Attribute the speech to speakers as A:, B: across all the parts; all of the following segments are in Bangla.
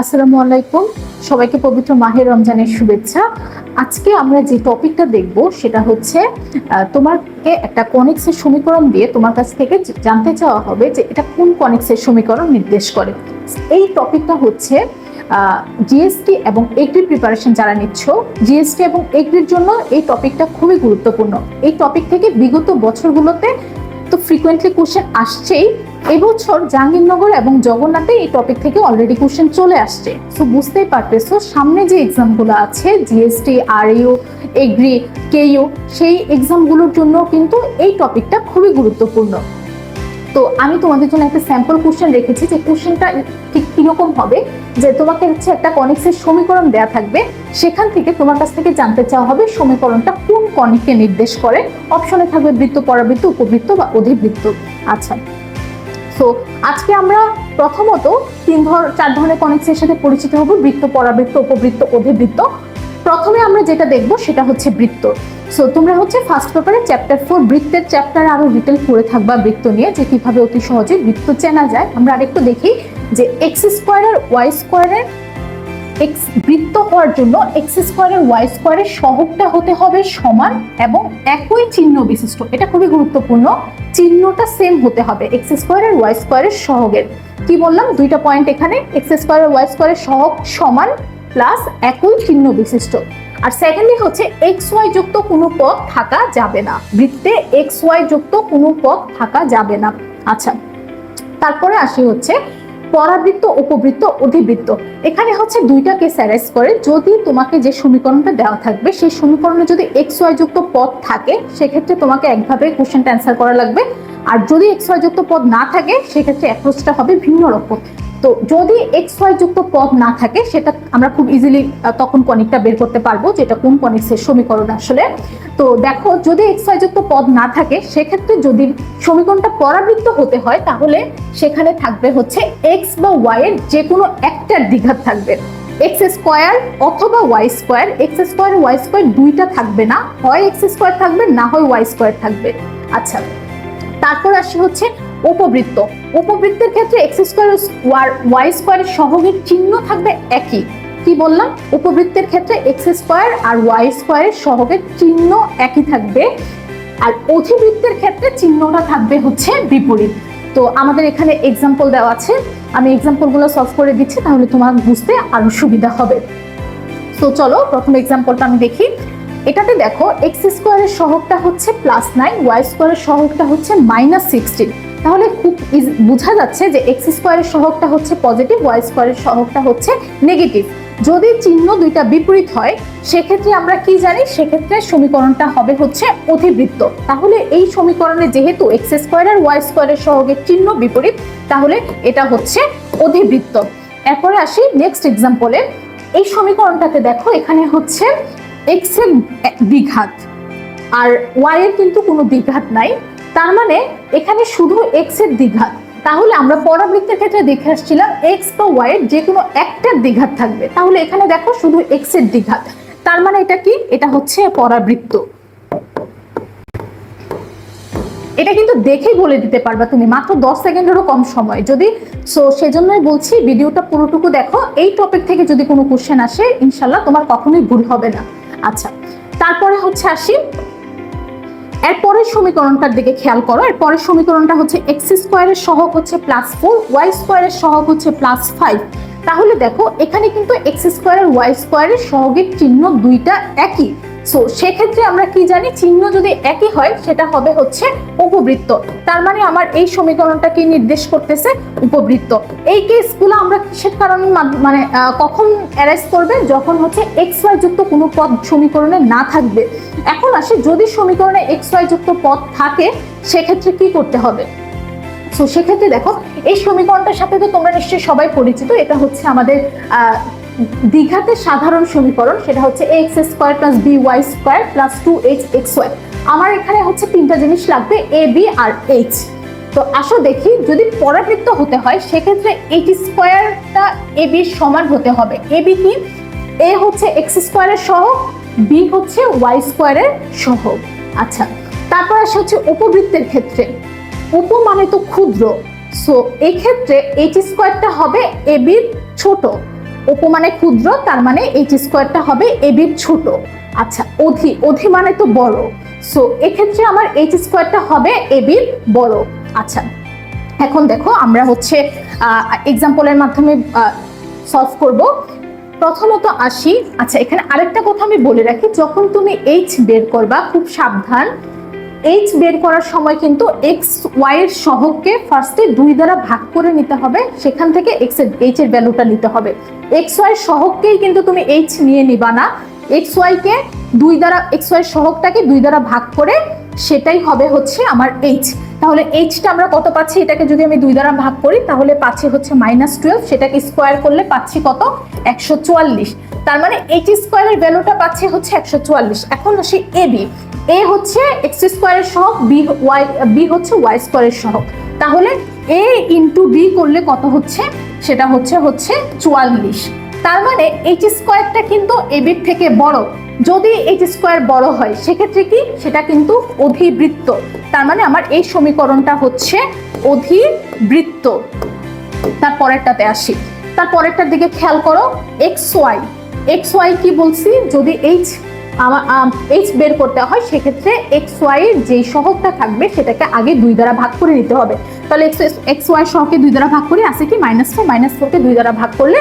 A: আসসালামু আলাইকুম। সবাইকে পবিত্র মাহের রমজানের শুভেচ্ছা। আজকে আমরা যে টপিকটা দেখব সেটা হচ্ছে তোমাকে একটা কনিক্সের সমীকরণ দিয়ে তোমার কাছ থেকে জানতে চাওয়া হবে যে এটা কোন কনিক্সের সমীকরণ নির্দেশ করে। এই টপিকটা হচ্ছে জিএসটি এবং এগ্রি প্রিপারেশন যারা নিচ্ছ, জিএসটি এবং এগ্রির জন্য এই টপিকটা খুবই গুরুত্বপূর্ণ। এই টপিক থেকে বিগত বছরগুলোতে তো ফ্রিকোয়েন্টলি কোশ্চেন আসছেই। এবছর জাহাঙ্গীরনগর এবং জগন্নাথে এই টপিক থেকে অলরেডি কোশ্চেন চলে আসছে। সো বুঝতেই পারতেছো, সামনে যে এক্সামগুলো আছে GST are you Agri KU সেই এক্সামগুলোর জন্য কিন্তু এই টপিকটা খুবই গুরুত্বপূর্ণ। তো আমি তোমাদের জন্য একটা স্যাম্পল কোশ্চেন রেখেছি যে কোশ্চেনটা ঠিক কীরকম হবে? যে তোমাকে হচ্ছে একটা কনিক্সের সমীকরণ দেয়া থাকবে। সেখান থেকে তোমার কাছ থেকে জানতে চাওয়া হবে সমীকরণটা কোন কনিককে নির্দেশ করে। অপশনে থাকবে বৃত্ত, পরাবৃত্ত, উপবৃত্ত বা অধিবৃত্ত। আচ্ছা। সো আজকে আমরা প্রথমত তিন ধর, চার ধরনের কনিক্সের সাথে পরিচিত হব। বৃত্ত, পরাবৃত্ত, উপবৃত্ত, অধিবৃত্ত। প্রথমে আমরা যেটা দেখব সেটা হচ্ছে বৃত্ত। সো তোমরা হচ্ছে ফার্স্ট পেপারে চ্যাপ্টার ফোর বৃত্তের চ্যাপ্টার আরও ডিটেল পড়ে থাকবা বৃত্ত নিয়ে, যে কীভাবে অতি সহজে বৃত্ত চেনা যায়। আমরা আরেকটু দেখি যে এক্স স্কোয়ারের ওয়াই স্কোয়ারের এক্স বৃত্ত হওয়ার জন্য এক্স স্কোয়ারের ওয়াই স্কোয়ারের সহগটা হতে হবে সমান এবং একই চিহ্ন বিশিষ্ট। এটা খুবই গুরুত্বপূর্ণ। চিহ্নটা সেম হতে হবে এক্স স্কোয়ারের ওয়াই স্কোয়ারের সহগের। কি বললাম? দুইটা পয়েন্ট এখানে এক্স স্কোয়ারের ওয়াই স্কোয়ারের সহগ সমান প্লাস একই চিহ্ন বিশিষ্ট। আর সেকেন্ডলি হচ্ছে এক্স ওয়াই যুক্ত কোনো পদ থাকা যাবে না। বৃত্তে এক্স ওয়াই যুক্ত কোনো পদ থাকা যাবে না। আচ্ছা তারপরে আসি হচ্ছে পরাবৃত্ত, উপবৃত্ত, অধিবৃত্ত। এখানে হচ্ছে দুইটা কেস অ্যারেজ করে যদি তোমাকে যে সমীকরণটা দেওয়া থাকবে, সেই সমীকরণে যদি এক্স ওয়াই যুক্ত পদ থাকে, সেক্ষেত্রে তোমাকে একভাবে কোশ্চেনটা অ্যান্সার করা লাগবে। আর যদি এক্স ওয়াই যুক্ত পদ না থাকে, সেক্ষেত্রে অ্যাপ্রোচটা হবে ভিন্ন রকম। তো যদি এক্স ওয়াই যুক্ত পদ না থাকে, সেটা আমরা খুব ইজিলি তখন কনিকটা বের করতে পারব, যেটা কোন কনিক্সের সমীকরণ আসলে। তো দেখো, যদি এক্স ওয়াই যুক্ত পদ না থাকে, সেক্ষেত্রে যদি সমীকরণটা পরাবৃত্ত হতে হয়, তাহলে সেখানে থাকবে হচ্ছে এক্স বা ওয়াই এর যে কোনো একটার দ্বিঘাত থাকবে। এক্স স্কোয়ার অথবা y square x square y square দুইটা থাকবে না। হয় এক্স স্কোয়ার থাকবে, না হয় ওয়াই স্কোয়ার থাকবে। আচ্ছা তারপর আসি হচ্ছে উপবৃত্ত। উপবৃত্তের ক্ষেত্রে এক্স স্কোয়ার ওয়াই স্কোয়ারের সহগের চিহ্ন থাকবে একই। কি বললাম? উপবৃত্তের ক্ষেত্রে এক্স স্কোয়ার আর ওয়াই স্কোয়ারের সহগের চিহ্ন একই থাকবে। আর অধিবৃত্তের ক্ষেত্রে চিহ্নটা থাকবে হচ্ছে বিপরীত। তো আমাদের এখানে এক্সাম্পল দেওয়া আছে। আমি এক্সাম্পলগুলো সলভ করে দিচ্ছি, তাহলে তোমার বুঝতে আরও সুবিধা হবে। তো চলো, প্রথম এক্সাম্পলটা আমি দেখি। এটাতে দেখো এক্স স্কোয়ারের সহগটা হচ্ছে প্লাস নাইন ওয়াই স্কোয়ারের সহগটা হচ্ছে মাইনাস সিক্সটিন তাহলে খুব বোঝা যাচ্ছে যে এক্স স্কোয়ারের সহগটা হচ্ছে পজিটিভ ওয়াই স্কোয়ারের সহগটা হচ্ছে নেগেটিভ যদি চিহ্ন দুইটা বিপরীত হয়, সেক্ষেত্রে আমরা কি জানি? সেক্ষেত্রে সমীকরণটা হবে হচ্ছে অধিবৃত্ত তাহলে এই সমীকরণে যেহেতু এক্স স্কোয়ার আর ওয়াই স্কোয়ারের সহগের চিহ্ন বিপরীত, তাহলে এটা হচ্ছে অধিবৃত্ত এরপরে আসি নেক্সট এক্সাম্পলে এই সমীকরণটাতে দেখো, এখানে হচ্ছে এক্সের দ্বিঘাত আর ওয়াই এর কিন্তু কোনো দ্বিঘাত নাই। তার মানে এখানে শুধু এক্সের দ্বিঘাত। তাহলে আমরা পরাবৃত্তের ক্ষেত্রে দেখে আসছিলাম এক্স বা ওয়াই এর যে কোনো একটার দ্বিঘাত থাকবে। তাহলে এখানে দেখো শুধু এক্সের দ্বিঘাত। তার মানে এটা কি? এটা হচ্ছে পরাবৃত্ত। এটা কিন্তু দেখেই বলে দিতে পারবা তুমি, মাত্র দশ সেকেন্ডেরও কম সময়। যদি সো সেজন্যই বলছি, ভিডিওটা পুরোটুকু দেখো। এই টপিক থেকে যদি কোনো কোশ্চেন আসে, ইনশাল্লাহ তোমার কখনোই ভুল হবে না। আচ্ছা তারপরে হচ্ছে আসি। এরপরের সমীকরণটার দিকে খেয়াল করো। এরপরের সমীকরণটা হচ্ছে এক্স স্কোয়ারের সহক হচ্ছে প্লাস ফোর ওয়াই স্কোয়ারের সহক হচ্ছে প্লাস ফাইভ তাহলে দেখো, এখানে কিন্তু এক্স স্কোয়ারের ওয়াই স্কোয়ারের সহগের চিহ্ন দুইটা একই। সো সেক্ষেত্রে আমরা কি জানি? চিহ্ন যদি একই হয়, সেটা হবে হচ্ছে উপবৃত্ত। তার মানে আমার এই সমীকরণটা কি নির্দেশ করতেছে? উপবৃত্ত। এই কেসগুলো আমরা কিসের কারণে মানে কখন অ্যারেস্ট করবে? যখন হচ্ছে এক্স ওয়াই যুক্ত কোনো পদ সমীকরণে না থাকবে। এখন আসে, যদি সমীকরণে এক্স ওয়াই যুক্ত পদ থাকে, সেক্ষেত্রে কি করতে হবে? সো সেক্ষেত্রে দেখো, এই সমীকরণটার সাথে তো তোমরা নিশ্চয়ই সবাই পরিচিত। এটা হচ্ছে আমাদের দ্বিঘাতের সাধারণ সমীকরণ, সেটা হচ্ছে x square plus b y square plus two h x y আমার এখানে হচ্ছে তিনটা জিনিস লাগবে এ বি আর এইচ তো আসো দেখি, যদি পরাবৃত্ত হতে হয়, সেক্ষেত্রে এইচ স্কোয়ারটা এ বির সমান হতে হবে। এ বি কি? এ হচ্ছে এক্স স্কোয়ারের সহগ বি হচ্ছে ওয়াই স্কোয়ারের সহগ আচ্ছা তারপর আসে হচ্ছে উপবৃত্তের ক্ষেত্রে। উপ মানে তো ক্ষুদ্র সো এই ক্ষেত্রে এইচ স্কোয়ারটা হবে এ বির ছোট। অপু মানে ক্ষুদ্র, তার মানে এইচ স্কোয়ারটা হবে এবির ছোট। আচ্ছা অধি অধি মানে তো বড়। সো এক্ষেত্রে আমার এইচ স্কোয়ারটা হবে এবির বড়। আচ্ছা এখন দেখো আমরা হচ্ছে এক্সাম্পলের মাধ্যমে সলভ করব। প্রথমত আসি। আচ্ছা এখানে আরেকটা কথা আমি বলে রাখি, যখন তুমি এইচ বের করবা, খুব সাবধান এইচ বের করার সময় কিন্তু এক্স ওয়াই এর সহগকে ফার্স্টে দুই দ্বারা ভাগ করে নিতে হবে। সেখান থেকে এক্সের এইচ এর ভ্যালুটা নিতে হবে। এক্স ওয়াই এর সহগকেই কিন্তু তুমি এইচ নিয়ে নিবা না। এক্স ওয়াই কে দুই দ্বারা এক্স ওয়াই এর সহগটাকে দুই দ্বারা ভাগ করে সেটাই হবে হচ্ছে আমার এইচ তাহলে এইচটা আমরা কত পাচ্ছি? এটাকে যদি আমি দুই দ্বারা ভাগ করি, তাহলে পাচ্ছি হচ্ছে মাইনাস টুয়েলভ সেটাকে স্কোয়ার করলে পাচ্ছি কত? একশো চুয়াল্লিশ। তার মানে এইচ স্কোয়ারের ভ্যালুটা পাচ্ছি হচ্ছে একশো চুয়াল্লিশ। এখন আসি এ বি এ হচ্ছে এক্স স্কোয়ারের সহগ বি ওয়াই বি হচ্ছে ওয়াই স্কোয়ারের সহগ। তাহলে এ ইন্টু বি করলে কত হচ্ছে? সেটা হচ্ছে হচ্ছে চুয়াল্লিশ। তার মানে এইচ স্কোয়ারটা কিন্তু এ বির থেকে বড়। যদি এইচ স্কোয়ার বড় হয়, সেক্ষেত্রে কি? সেটা কিন্তু অধিবৃত্ত। তার মানে আমার এই সমীকরণটা হচ্ছে অধিবৃত্ত। তার পরেরটাতে আসি। তার পরেরটার দিকে খেয়াল করো এক্স ওয়াই এক্স ওয়াই কি বলছি? যদি এইচ আমার এইচ বের করতে হয়, সেক্ষেত্রে এক্স ওয়াই এর যেই সহগটা থাকবে, সেটাকে আগে দুই দ্বারা ভাগ করে নিতে হবে। তাহলে এক্স এক্স ওয়াই সহকে দুই দ্বারা ভাগ করি, আছে কি? মাইনাস টু মাইনাস ফোরকে দুই দ্বারা ভাগ করলে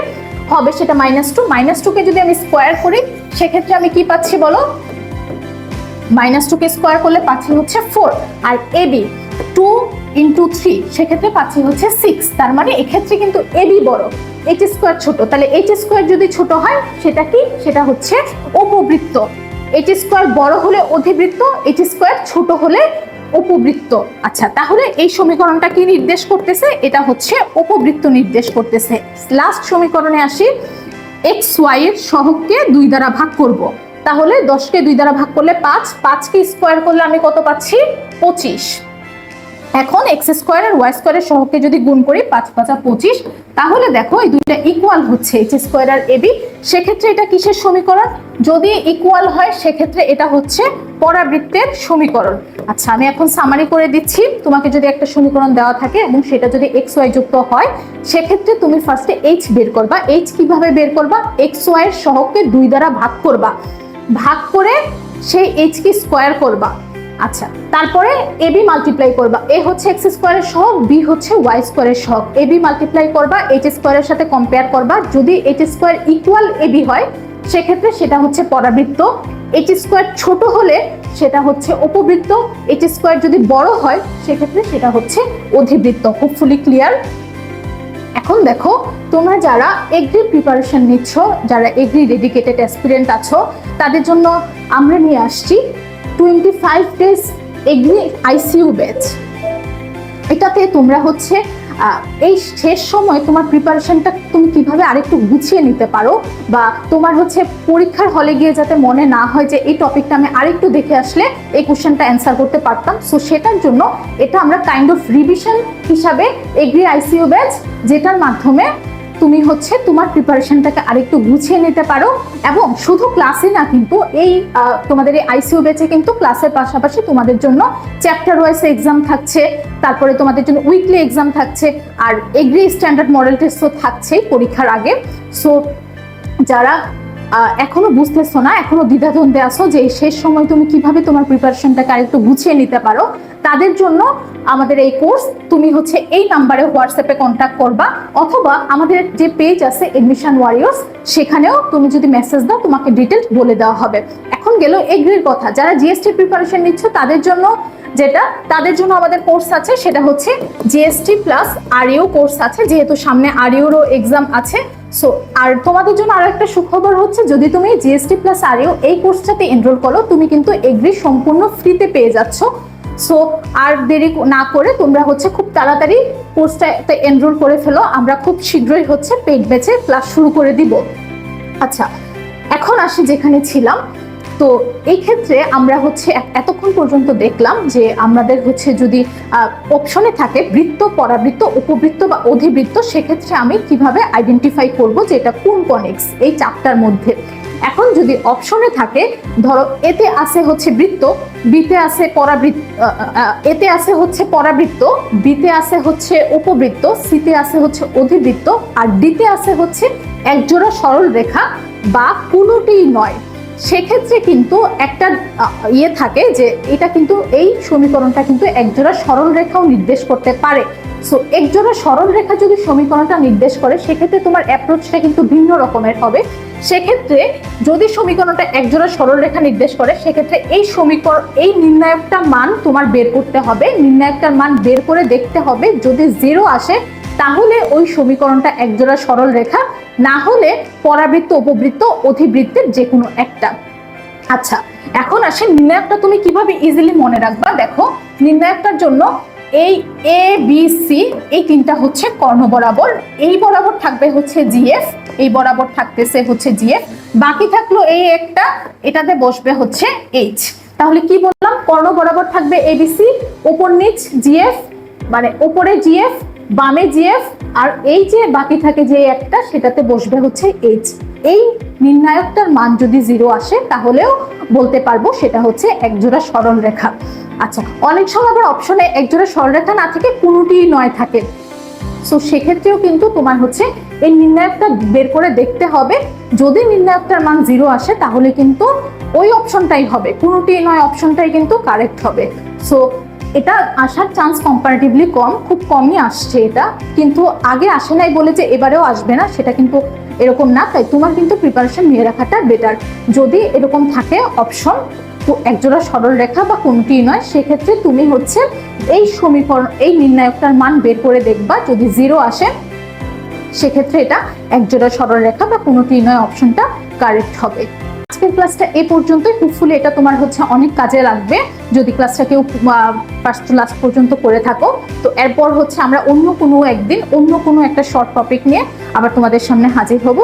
A: হবে সেটা মাইনাস টু মাইনাস টুকে যদি আমি স্কোয়ার করি, সেক্ষেত্রে আমি কি পাচ্ছি বলো? মাইনাস টুকে স্কোয়ার করলে পাচ্ছি হচ্ছে four R a b two into three সেক্ষেত্রে পাচ্ছি হচ্ছে সিক্স তার মানে এক্ষেত্রে কিন্তু এ বি বড় এইচ স্কোয়ার ছোট, তাহলে এইচ স্কোয়ার যদি ছোট হয়, সেটা কি? সেটা হচ্ছে উপবৃত্ত। এইচ স্কোয়ার বড় হলে অধিবৃত্ত এইচ স্কোয়ার ছোট হলে উপবৃত্ত। আচ্ছা তাহলে এই সমীকরণটা কি নির্দেশ করতেছে? এটা হচ্ছে উপবৃত্ত নির্দেশ করতেছে। লাস্ট সমীকরণে আসি। এক্স ওয়াই এর সহগকে দুই দ্বারা ভাগ করব। তাহলে দশকে দুই দ্বারা ভাগ করলে পাঁচ, পাঁচকে স্কোয়ার করলে আমি কত পাচ্ছি? পঁচিশ। এখন এক্স স্কোয়ার আর ওয়াই স্কোয়ারের সহকে যদি গুণ করি পাঁচ পাঁচা পঁচিশ, তাহলে দেখো এই দুইটা ইকুয়াল হচ্ছে এইচ স্কোয়ার আর এবি সেক্ষেত্রে এটা কিসের সমীকরণ? যদি ইকুয়াল হয়, সেক্ষেত্রে এটা হচ্ছে পরাবৃত্তের সমীকরণ। আচ্ছা আমি এখন সামারি করে দিচ্ছি। তোমাকে যদি একটা সমীকরণ দেওয়া থাকে এবং সেটা যদি এক্স ওয়াই যুক্ত হয়, সেক্ষেত্রে তুমি ফার্স্টে এইচ বের করবা। এইচ কীভাবে বের করবা? এক্স ওয়াই এর সহগকে দুই দ্বারা ভাগ করবা। ভাগ করে সেই এইচ কে স্কোয়ার করবা। আচ্ছা তারপরে এবি মাল্টিপ্লাই করবা। এ হচ্ছে এক্স স্কোয়ারের সহগ, বি হচ্ছে ওয়াই স্কোয়ারের সহগ। এবি মাল্টিপ্লাই করবা এইচ স্কোয়ারের সাথে কম্পেয়ার করবা। যদি এইচ স্কোয়ার ইকুয়াল এবি হয়, সেক্ষেত্রে সেটা হচ্ছে পরাবৃত্ত। এইচ স্কোয়ার ছোট হলে সেটা হচ্ছে উপবৃত্ত। এইচ স্কোয়ার যদি বড় হয়, সেক্ষেত্রে সেটা হচ্ছে অধিবৃত্ত। হোপফুলি ক্লিয়ার এখন দেখো, তোমরা যারা এগ্রি প্রিপারেশন নিচ্ছ, যারা এগ্রি ডেডিকেটেড অ্যাসপিরেন্ট আছো, তাদের জন্য আমরা নিয়ে আসছি twenty five days Agri ICU batch এটাতে তোমরা হচ্ছে এই শেষ সময় তোমার প্রিপারেশনটা তুমি কীভাবে আরেকটু গুছিয়ে নিতে পারো বা তোমার হচ্ছে পরীক্ষার হলে গিয়ে যাতে মনে না হয় যে এই টপিকটা আমি আরেকটু দেখে আসলে এই কোশ্চেনটা অ্যান্সার করতে পারতাম। সো সেটার জন্য এটা আমরা কাইন্ড অফ রিভিশন হিসাবে এগ্রি আইসিইউ ব্যাচ যেটার মাধ্যমে তুমি হচ্ছে তোমার প্রিপারেশনটাকে আরেকটু গুছিয়ে নিতে পারো এবং শুধু ক্লাসে না, কিন্তু এই তোমাদের এই আইসিউ বেচে কিন্তু ক্লাসের পাশাপাশি তোমাদের জন্য চ্যাপ্টার ওয়াইজ এক্সাম থাকছে, তারপরে তোমাদের জন্য উইকলি এক্সাম থাকছে, আর এগ্রি স্ট্যান্ডার্ড মডেল টেস্ট তো থাকছেই পরীক্ষার আগে। সো যারা এখনও বুঝতেছো না, এখনও দ্বিধাদ্বন্দ্বে আছো যে শেষ সময় তুমি কীভাবে তোমার প্রিপারেশনটাকে আরেকটু গুছিয়ে নিতে পারো। তাদের জন্য আমাদের এই কোর্স তুমি হচ্ছে এই নাম্বারে হোয়াটসঅ্যাপে কন্ট্যাক্ট করবা, অথবা আমাদের যে পেজ আছে এডমিশন ওয়ারিয়ার্স সেখানেও তুমি যদি মেসেজ দাও, তোমাকে ডিটেলস বলে দেওয়া হবে। এখন গেল এগ্রির কথা, যারা জিএসটি প্রিপারেশন নিচ্ছ, তাদের জন্য যেটা তাদের জন্য আমাদের কোর্স আছে, সেটা হচ্ছে জিএসটি প্লাস আরইউ কোর্স আছে, যেহেতু সামনে আরইউরও এক্সাম আছে। সো আর তোমাদের জন্য আরও একটা সুখবর হচ্ছে, যদি তুমি জিএসটি প্লাস আরইউ এই কোর্সটাতে এনরোল করো, তুমি কিন্তু এগ্রি সম্পূর্ণ ফ্রিতে পেয়ে যাচ্ছ। সো আর দেরি না করে তোমরা হচ্ছে খুব তাড়াতাড়ি কোর্সটাতে এনরোল করে ফেলো। আমরা খুব শীঘ্রই হচ্ছে পেট ব্যাচে ক্লাস শুরু করে দিব। আচ্ছা এখন আসি যেখানে ছিলাম। তো এই ক্ষেত্রে আমরা হচ্ছে এতক্ষণ পর্যন্ত দেখলাম যে আমাদের হচ্ছে যদি অপশনে থাকে বৃত্ত পরাবৃত্ত, উপবৃত্ত বা অধিবৃত্ত, সেক্ষেত্রে আমি কীভাবে আইডেন্টিফাই করব যে এটা কোন কনেক্স এই চারটার মধ্যে? এখন যদি অপশনে থাকে, ধরো এতে আছে হচ্ছে বৃত্ত বিতে আছে পরাবৃত্ত এতে আছে হচ্ছে পরাবৃত্ত বিতে আছে হচ্ছে উপবৃত্ত সিতে আছে হচ্ছে অধিবৃত্ত, আর ডিতে আছে হচ্ছে একজোড়া সরল রেখা বা কোনোটিই নয়। সেক্ষেত্রে কিন্তু একটা ইয়ে থাকে যে এটা কিন্তু এই সমীকরণটা কিন্তু একজোড়া সরল রেখাও নির্দেশ করতে পারে। সো একজোড়া সরল রেখা যদি সমীকরণটা নির্দেশ করে, সেক্ষেত্রে তোমার অ্যাপ্রোচটা কিন্তু ভিন্ন রকমের হবে। সেক্ষেত্রে যদি সমীকরণটা একজোড়া সরল রেখা নির্দেশ করে, সেক্ষেত্রে এই সমীকরণ এই নির্ণায়কটা মান তোমার বের করতে হবে। নির্ণায়কটার মান বের করে দেখতে হবে। যদি জিরো আসে তাহলে ওই সমীকরণটা একজোড়া সরল রেখা, না হলে পরাবৃত্ত, উপবৃত্ত, অধিবৃত্তের যে কোনো একটা। আচ্ছা এখন আসে নির্ণায়কটা তুমি কীভাবে ইজিলি মনে রাখবা? দেখো, নির্ণায়কটার জন্য এই এ বি সি এই তিনটা হচ্ছে কর্ণ বরাবর। এই বরাবর থাকবে হচ্ছে জিএফ এই বরাবর থাকতেছে হচ্ছে জিএফ বাকি থাকল এই একটা, এটাতে বসবে হচ্ছে এইচ তাহলে কি বললাম? কর্ণ বরাবর থাকবে এবিসি উপর নিচ জিএফ মানে উপরে জিএফ বামে জিএফ আর এই যে বাকি থাকে যে একটা, সেটাতে বসবে হচ্ছে এইচ। এই নির্ণায়কটার মান যদি জিরো আসে, তাহলেও বলতে পারব সেটা হচ্ছে একজোড়া সরল রেখা আচ্ছা অনেক সময় আবার অপশনে একজোড়া সরলরেখা না থেকে কোনোটি নয় থাকে। সো সেক্ষেত্রেও কিন্তু তোমার হচ্ছে এই নির্ণায়কটা বের করে দেখতে হবে। যদি নির্ণায়কটার মান জিরো আসে, তাহলে কিন্তু ওই অপশনটাই হবে। কোনোটি নয় অপশনটাই কিন্তু কারেক্ট হবে। সো এটা আসার চান্স কম্পারেটিভলি কম, খুব কমই আসছে এটা। কিন্তু আগে আসে নাই বলে যে এবারেও আসবে না, সেটা কিন্তু এরকম না। তাই তোমার কিন্তু প্রিপারেশন নিয়ে রাখাটা বেটার যদি এরকম থাকে অপশন তো একজোড়া সরল রেখা বা কোনটি নয়, সেক্ষেত্রে তুমি হচ্ছে এই সমীকরণ, এই নির্ণায়কটার মান বের করে দেখবা। যদি জিরো আসে, সেক্ষেত্রে এটা একজোড়া সরল রেখা বা কোনোটি নয় অপশনটা কারেক্ট হবে। আজকের ক্লাসটা এ পর্যন্ত হোপফুলি এটা তোমার হচ্ছে অনেক কাজে লাগবে। যদি ক্লাসটা কেউ ফার্স্ট লাস্ট পর্যন্ত করে থাকো। তো এরপর হচ্ছে আমরা অন্য কোনো একদিন অন্য কোনো একটা শর্ট টপিক নিয়ে আবার তোমাদের সামনে হাজির হব।